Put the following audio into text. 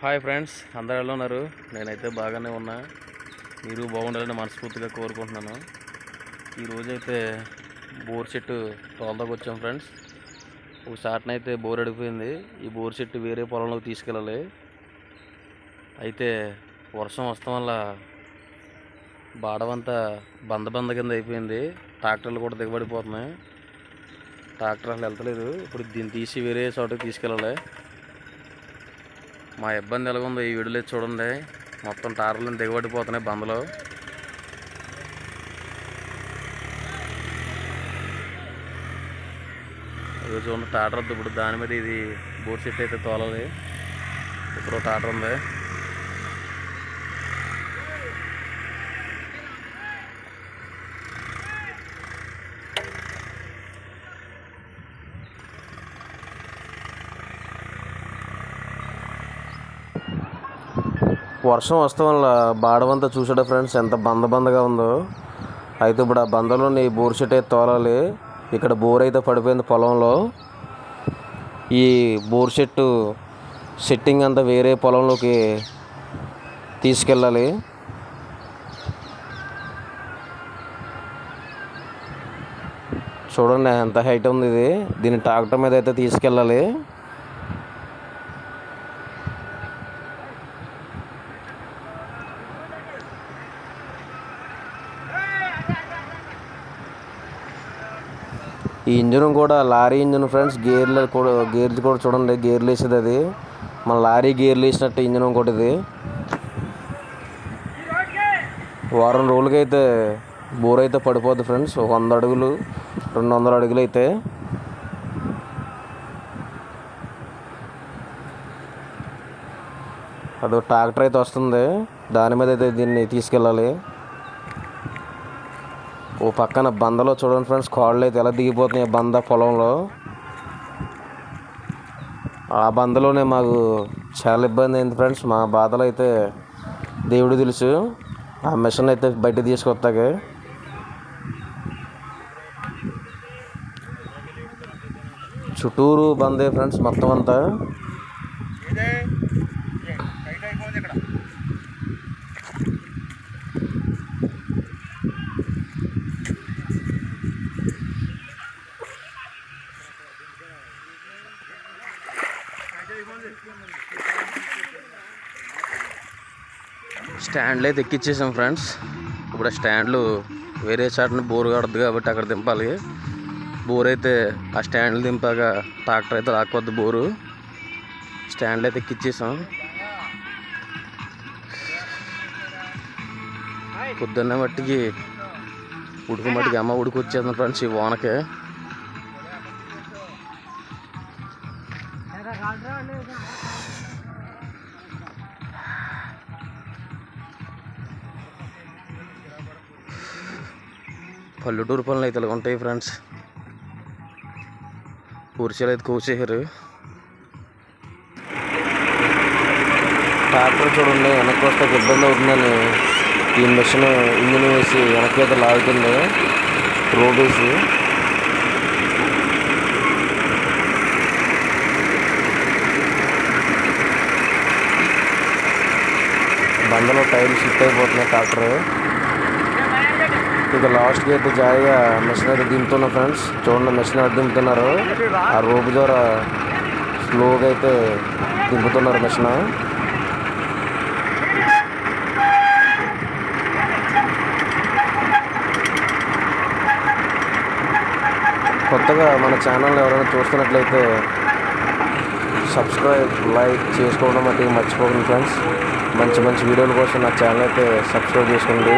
Hi friends అందరు ఎలా ఉన్నారు? నేనైతే బాగానే ఉన్నా. మీరు బాగుండాలని మనస్ఫూర్తిగా కోరుకుంటున్నాను. ఈరోజైతే బోర్ చెట్టు తోలదాకా వచ్చాం ఫ్రెండ్స్. ఒక షాట్నైతే బోర్ అడిగిపోయింది. ఈ బోర్ చెట్టు వేరే పొలంలోకి తీసుకెళ్ళాలి. అయితే వర్షం వస్తాం వల్ల బాడవంతా బంద బంద కింద అయిపోయింది. ట్రాక్టర్లు కూడా దిగబడిపోతున్నాయి. ట్రాక్టర్ అసలు వెళ్తలేదు. ఇప్పుడు దీన్ని తీసి వేరే చోటకి తీసుకెళ్ళాలి. మా ఇబ్బంది ఎలాగుందో? ఈ వీడియోలో చూడండి. మొత్తం టార్లు దిగబడిపోతున్నాయి బందలో. ఇది చూడండి టాటర్ ఇప్పుడు దాని మీద ఇది బోట్ సెట్ అయితే తోలాలి. ఇప్పుడు టాటర్ ఉంది. వర్షం వస్తాం వల్ల బాడవంతా చూసాడు ఫ్రెండ్స్ ఎంత బంద బందగా ఉందో. అయితే ఇప్పుడు ఆ బందలోని బోర్ సెట్ అయితే తోలాలి. ఇక్కడ బోర్ అయితే పడిపోయింది పొలంలో. ఈ బోర్ సెట్టు సెట్టింగ్ అంతా వేరే పొలంలోకి తీసుకెళ్ళాలి. చూడండి ఎంత హైట్ ఉంది ఇది. దీన్ని ట్రాక్టర్ మీద అయితే తీసుకెళ్ళాలి. ఈ ఇంజన్ కూడా లారీ ఇంజన్ ఫ్రెండ్స్ గేర్లు కూడా గేర్లు కూడా చూడండి గేర్లు వేసేది అది. మన లారీ గేర్లు వేసినట్టు ఇంజన్ ఇంకోటి ఇది. వారం రోజులకైతే బోర్ అయితే పడిపోద్ది ఫ్రెండ్స్. ఒక వంద అడుగులు రెండు వందల అడుగులు అయితే. అదో ట్రాక్టర్ అయితే వస్తుంది. దాని మీద అయితే దీన్ని తీసుకెళ్ళాలి. ఓ పక్కన బందలో చూడండి ఫ్రెండ్స్ కాళ్ళు అయితే ఎలా దిగిపోతున్నాయి బంద పొలంలో. ఆ బందలోనే మాకు చాలా ఇబ్బంది అయింది ఫ్రెండ్స్ మా బాధలు అయితే దేవుడు తెలుసు. ఆ మిషన్ అయితే బయట తీసుకొస్తాక. చుట్టూరు బందే ఫ్రెండ్స్ మొత్తం అంతా. స్టాండ్లు అయితే ఎక్కిచ్చేసాం ఫ్రెండ్స్. ఇప్పుడు ఆ స్టాండ్లు వేరే చాటుని బోర్ కడద్దు కాబట్టి అక్కడ దింపాలి. బోర్ అయితే ఆ స్టాండ్లు దింపాక ట్రాక్టర్ అయితే రాకపోద్ది బోరు. స్టాండ్లు అయితే ఎక్కిచ్చేసాం. పొద్దున్న మట్టికి ఉడుకు మట్టికి అమ్మ ఉడుకు వచ్చేది ఫ్రెండ్స్ ఈ ఓనకే పల్లెటూరు పనులు అయితే ఇలా ఉంటాయి ఫ్రెండ్స్. కూర్చోలు అయితే కూర్చేసారు ట్రాక్టర్ చూడండి వెనక్కి వస్తే ఇబ్బంది అవుతుందని ఈ మిషన్ ఇంజిన్ వేసి వెనక్కి అయితే లాగుతుంది. రోడ్ వేసి. అందులో టైర్ షిఫ్ట్ అయిపోతున్నాయి ట్రాక్టర్ ఇక లాస్ట్ అయితే జాయిగా మిషన్ అయితే దింపుతున్నా ఫ్రెండ్స్. చూడండి మిషన్ అయితే దింపుతున్నారు. ఆ రోపు ద్వారా స్లోగా అయితే దింపుతున్నారు మిషన్. కొత్తగా మన ఛానల్ ఎవరైనా చూస్తున్నట్లయితే సబ్స్క్రైబ్ లైక్ చేసుకోవడం అయితే మర్చిపోకండి ఫ్రెండ్స్. మంచి మంచి వీడియోల కోసం నా ఛానల్ అయితే సబ్స్క్రైబ్ చేసుకోండి.